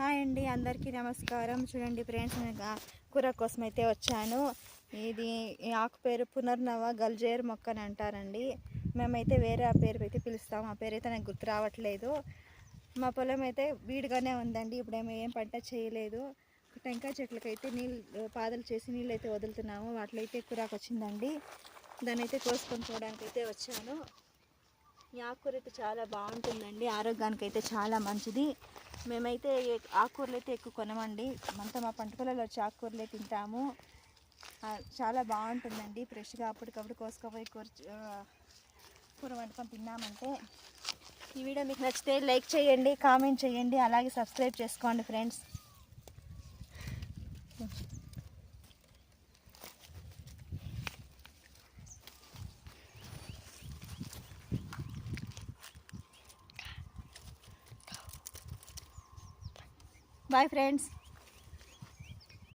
Hi అండి అందరికీ నమస్కారం. చూడండి ఫ్రెండ్స్ నేను కూర కోసం అయితే వచ్చాను. ఇది ఆకు పేరు పునర్నవ గల్జేర్ మొక్క అని అంటారండి. మేమైతే వేరే ఆ పేరు అయితే పిలుస్తాం. ఆ పేరు అయితే నాకు గుర్తు రావట్లేదు. మా పొలం అయితే వీడిగానే ఉందండి. ఇప్పుడు ఏం పంట చేయలేదు. టెంకాయ చెట్లకైతే నీళ్ళు పాదలు చేసి నీళ్ళు అయితే వదులుతున్నాము. వాటిలో అయితే కూరాకు వచ్చిందండి. దాన్ని అయితే కోసుకొని చూడడానికి అయితే వచ్చాను. ఈ ఆకుకూర అయితే చాలా బాగుంటుందండి. ఆరోగ్యానికి అయితే చాలా మంచిది. మేమైతే ఆకుకూరలు అయితే ఎక్కువ కొనమండి. మనతో మా పంట పొలాల్లో వచ్చి ఆకుకూరలే తింటాము. చాలా బాగుంటుందండి. ఫ్రెష్గా అప్పటికప్పుడు కోసుకోపోయి కూర కూర వండుకొని తిన్నామంటే. ఈ వీడియో మీకు నచ్చితే లైక్ చేయండి కామెంట్ చేయండి అలాగే సబ్స్క్రైబ్ చేసుకోండి ఫ్రెండ్స్. Bye friends